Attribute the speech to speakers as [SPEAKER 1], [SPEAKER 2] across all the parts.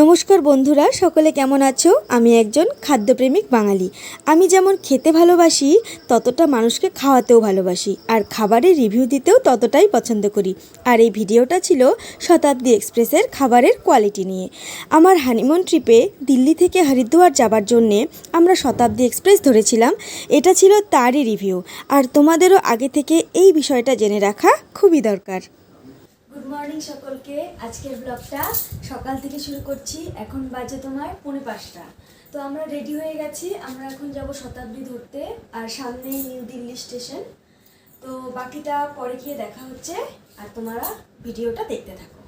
[SPEAKER 1] নমস্কার বন্ধুরা, সকলে কেমন আছো? আমি একজন খাদ্যপ্রেমিক বাঙালি। আমি যেমন খেতে ভালোবাসি, ততটা মানুষকে খাওয়াতেও ভালোবাসি। আর খাবারের রিভিউ দিতেও ততটাই পছন্দ করি। আর এই ভিডিওটা ছিল শতাব্দী এক্সপ্রেসের খাবারের কোয়ালিটি নিয়ে। আমার হানিমুন ট্রিপে দিল্লি থেকে হরিদ্বার যাবার জন্যে আমরা শতাব্দী এক্সপ্রেস ধরেছিলাম। এটা ছিল তারই রিভিউ। আর তোমাদেরও আগে থেকে এই বিষয়টা জেনে রাখা খুবই দরকার। গুড মর্নিং সকলকে। আজকের ব্লগটা সকাল থেকে শুরু করছি। এখন বাজে তোমার পৌনে পাঁচটা। তো আমরা রেডি হয়ে গেছি। আমরা এখন যাব শতাব্দী ধরতে আর সামনেই নিউ দিল্লি স্টেশন তো বাকিটা পরে গিয়ে দেখা হচ্ছে। আর তোমরা ভিডিওটা দেখতে থাকো।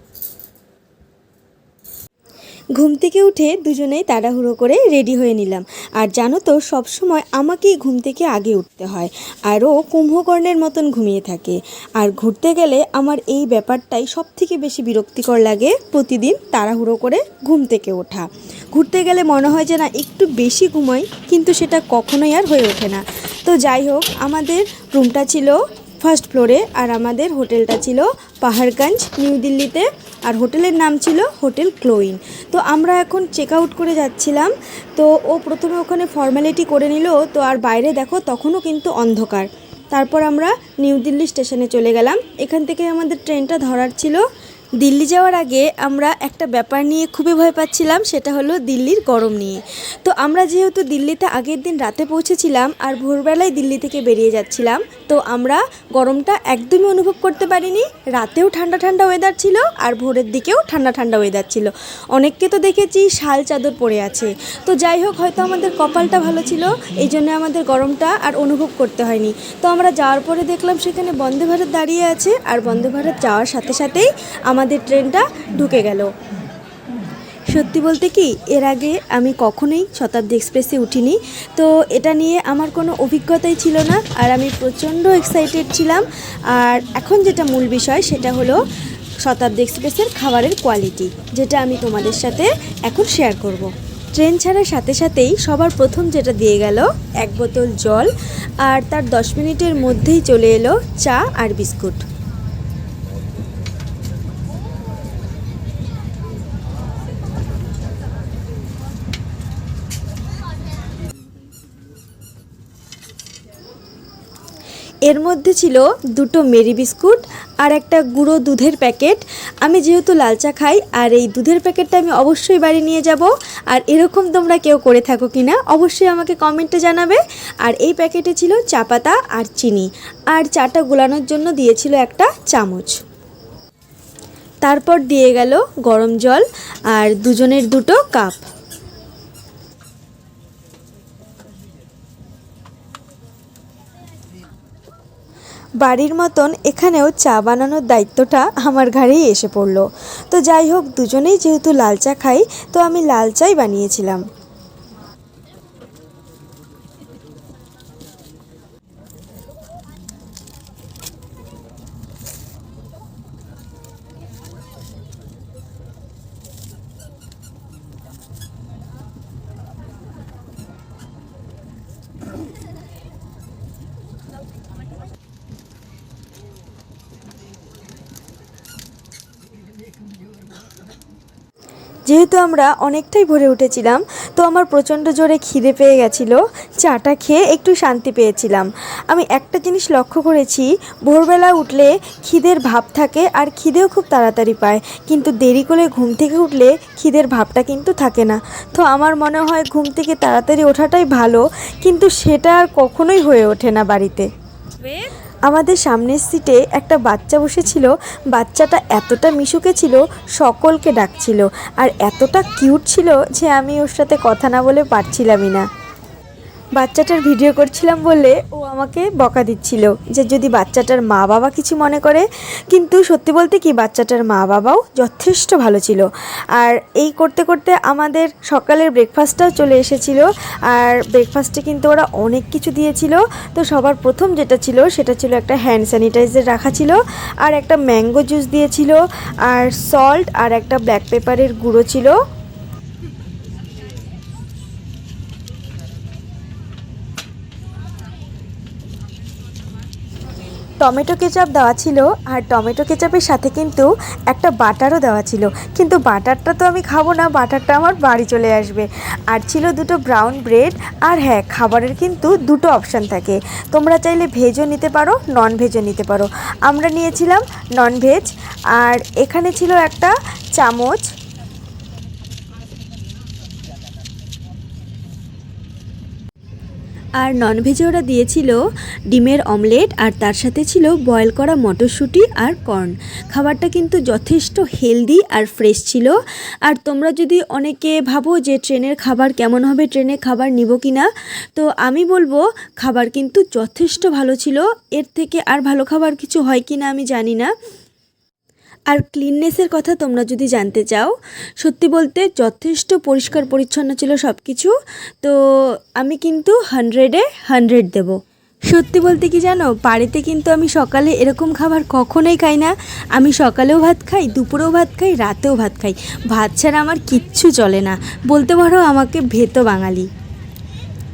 [SPEAKER 1] ঘুম থেকে উঠে দুজনেই তাড়াহুড়ো করে রেডি হয়ে নিলাম। আর জানো তো, সবসময় আমাকেই ঘুম থেকে আগে উঠতে হয়। আরও কুম্ভকর্ণের মতন ঘুমিয়ে থাকে। আর ঘুরতে গেলে আমার এই ব্যাপারটাই সব থেকে বেশি বিরক্তিকর লাগে প্রতিদিন তাড়াহুড়ো করে ঘুম থেকে ওঠা। ঘুরতে গেলে মনে হয় যে না, একটু বেশি ঘুমোই, কিন্তু সেটা কখনোই আর হয়ে ওঠে না। তো যাই হোক, আমাদের রুমটা ছিল ফার্স্ট ফ্লোরে আর আমাদের হোটেলটা ছিল পাহাড়গঞ্জ, নিউ দিল্লিতে। আর হোটেলের নাম ছিল হোটেল ক্লোইন। তো আমরা এখন চেক আউট করে যাচ্ছিলাম। তো ও প্রথমে ওখানে ফর্ম্যালিটি করে নিল, তো আর বাইরে দেখো তখনও কিন্তু অন্ধকার। তারপর আমরা নিউ দিল্লি স্টেশনে চলে গেলাম। এখান থেকে আমাদের ট্রেনটা ধরার ছিল। দিল্লি যাওয়ার আগে আমরা একটা ব্যাপার নিয়ে খুবই ভয় পাচ্ছিলাম, সেটা হলো দিল্লির গরম নিয়ে। তো আমরা যেহেতু দিল্লিতে আগের দিন রাতে পৌঁছেছিলাম আর ভোরবেলায় দিল্লি থেকে বেরিয়ে যাচ্ছিলাম, তো আমরা গরমটা একদমই অনুভব করতে পারিনি। রাতেও ঠান্ডা ঠান্ডা ওয়েদার ছিল আর ভোরের দিকেও ঠান্ডা ঠান্ডা ওয়েদার ছিল। অনেককে তো দেখেছি শাল চাদর পরে আছে। তো যাই হোক, হয়তো আমাদের কপালটা ভালো ছিল, এই জন্য আমাদের গরমটা আর অনুভব করতে হয়নি। তো আমরা যাওয়ার পরে দেখলাম সেখানে বন্দে ভারত দাঁড়িয়ে আছে, আর বন্দে ভারত যাওয়ার সাথে সাথেই আমাদের ট্রেনটা ঢুকে গেল। সত্যি বলতে কি, এর আগে আমি কখনোই শতাব্দী এক্সপ্রেসে উঠিনি। তো এটা নিয়ে আমার কোনো অভিজ্ঞতাই ছিল না, আর আমি প্রচণ্ড এক্সাইটেড ছিলাম। আর এখন যেটা মূল বিষয়, সেটা হলো শতাব্দী এক্সপ্রেসের খাবারের কোয়ালিটি যেটা আমি তোমাদের সাথে এখন শেয়ার করব। ট্রেন ছাড়ার সাথে সাথেই সবার প্রথম যেটা দিয়ে গেল, এক বোতল জল, আর তার দশ মিনিটের মধ্যেই চলে এলো চা আর বিস্কুট। এর মধ্যে ছিল দুটো মেরি বিস্কুট আর একটা গুঁড়ো দুধের প্যাকেট। আমি যেহেতু লাল চা খাই, আর এই দুধের প্যাকেটটা আমি অবশ্যই বাড়ি নিয়ে যাব। আর এরকম তোমরা কেউ করে থাকো কি না অবশ্যই আমাকে কমেন্টে জানাবে। আর এই প্যাকেটে ছিল চা পাতা আর চিনি। আর চাটা গুলানোর জন্য দিয়েছিল একটা চামচ। তারপর দিয়ে গেল গরম জল আর দুজনের দুটো কাপ। বাড়ির মতন এখানেও চা বানানোর দায়িত্বটা আমার ঘাড়েই এসে পড়ল। তো যাই হোক, দুজনেই যেহেতু লাল চা খাই, তো আমি লাল চাই বানিয়েছিলাম। যেহেতু আমরা অনেকটাই ভরে উঠেছিলাম, তো আমার প্রচণ্ড জোরে খিদে পেয়ে গেছিল। চাটা খেয়ে একটু শান্তি পেয়েছিলাম। আমি একটা জিনিস লক্ষ্য করেছি, ভোরবেলা উঠলে খিদের ভাব থাকে আর খিদেও খুব তাড়াতাড়ি পায়। কিন্তু দেরি করে ঘুম থেকে উঠলে খিদের ভাবটা কিন্তু থাকে না। তো আমার মনে হয় ঘুম থেকে তাড়াতাড়ি ওঠাটাই ভালো, কিন্তু সেটা আর কখনোই হয়ে ওঠে না বাড়িতে। আমাদের সামনের সিটে একটা বাচ্চা বসেছিল। বাচ্চাটা এতটা মিশুকে ছিল, সকলকে ডাকছিল। আর এতটা কিউট ছিল যে আমি ওর সাথে কথা না বলে পারছিলামই না। বাচ্চাটার ভিডিও করছিলাম বলে ও আমাকে বকা দিচ্ছিল যে যদি বাচ্চাটার মা বাবা কিছু মনে করে, কিন্তু সত্যি বলতে কি বাচ্চাটার মা বাবাও যথেষ্ট ভালো ছিল। আর এই করতে করতে আমাদের সকালের ব্রেকফাস্টটাও চলে এসেছিল। আর ব্রেকফাস্টে কিন্তু ওরা অনেক কিছু দিয়েছিল। তো সবার প্রথম যেটা ছিল, সেটা ছিল একটা হ্যান্ড স্যানিটাইজার রাখা ছিল, আর একটা ম্যাঙ্গো জুস দিয়েছিল, আর সল্ট আর একটা ব্ল্যাক পেপারের গুঁড়ো ছিল। টমেটো কেচাপ দেওয়া ছিল আর টমেটো কেচাপের সাথে কিন্তু একটা বাটারও দেওয়া ছিল। কিন্তু বাটারটা তো আমি খাব না, বাটারটা আমার বাড়ি চলে আসবে। আর ছিল দুটো ব্রাউন ব্রেড আর হ্যাঁ খাবারের কিন্তু দুটো অপশান থাকে। তোমরা চাইলে ভেজও নিতে পারো নন ভেজও নিতে পারো। আমরা নিয়েছিলাম নন ভেজ আর এখানে ছিল একটা চামচ আর ননভেজে ওরা দিয়েছিল ডিমের অমলেট আর তার সাথে ছিল বয়েল করা মটরশুঁটি আর কর্ন খাবারটা কিন্তু যথেষ্ট হেলদি আর ফ্রেশ ছিল। আর তোমরা যদি অনেকে ভাবো যে ট্রেনের খাবার কেমন হবে, ট্রেনে খাবার নিব কি না তো আমি বলব খাবার কিন্তু যথেষ্ট ভালো ছিল। এর থেকে আর ভালো খাবার কিছু হয় কি না আমি জানি না। আর ক্লিননেসের কথা তোমরা যদি জানতে চাও, সত্যি বলতে যথেষ্ট পরিষ্কার পরিচ্ছন্ন ছিল সব কিছু তো আমি কিন্তু হান্ড্রেডে হান্ড্রেড দেব। সত্যি বলতে কি জানো, বাড়িতে কিন্তু আমি সকালে এরকম খাবার কখনোই খাই না। আমি সকালেও ভাত খাই, দুপুরেও ভাত খাই, রাতেও ভাত খাই। ভাত ছাড়া আমার কিচ্ছু চলে না। বলতে পারো আমাকে ভেতো বাঙালি।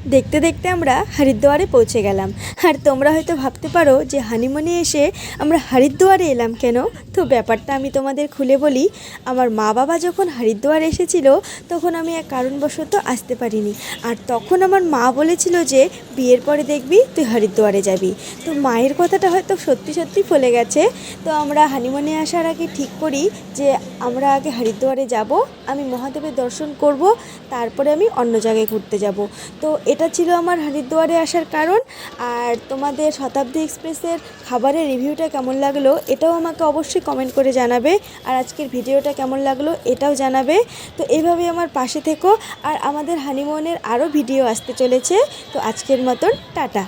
[SPEAKER 1] দেখতে দেখতে আমরা হরিদ্বারে পৌঁছে গেলাম। আর তোমরা হয়তো ভাবতে পারো যে হানিমুনে এসে আমরা হরিদ্বারে এলাম কেন? তো ব্যাপারটা আমি তোমাদের খুলে বলি। আমার মা বাবা যখন হরিদ্বার এসেছিল, তখন আমি এক কারণবশত আসতে পারিনি। আর তখন আমার মা বলেছিল যে, বিয়ের পরে দেখবি তুই হরিদ্বারে যাবি। তো মায়ের কথাটা হয়তো সত্যি সত্যি ফলে গেছে। তো আমরা হানিমুনে আসার আগে ঠিক করি যে, আমরা আগে হরিদ্বারে যাব, আমি মহাদেবের দর্শন করব, তারপরে আমি অন্য জায়গায় ঘুরতে যাব। তো এটা ছিল আমার হরিদ্বারে আসার কারণ। আর তোমাদের শতাব্দী এক্সপ্রেসের খাবারের রিভিউটা কেমন লাগল, এটাও আমাকে অবশ্যই কমেন্ট করে জানাবে। আর আজকের ভিডিওটা কেমন লাগল, এটাও জানাবে। তো এইভাবে আমার পাশে থেকো। আর আমাদের হানিমুনের আরও ভিডিও আসতে চলেছে। তো আজকের মতন, টাটা।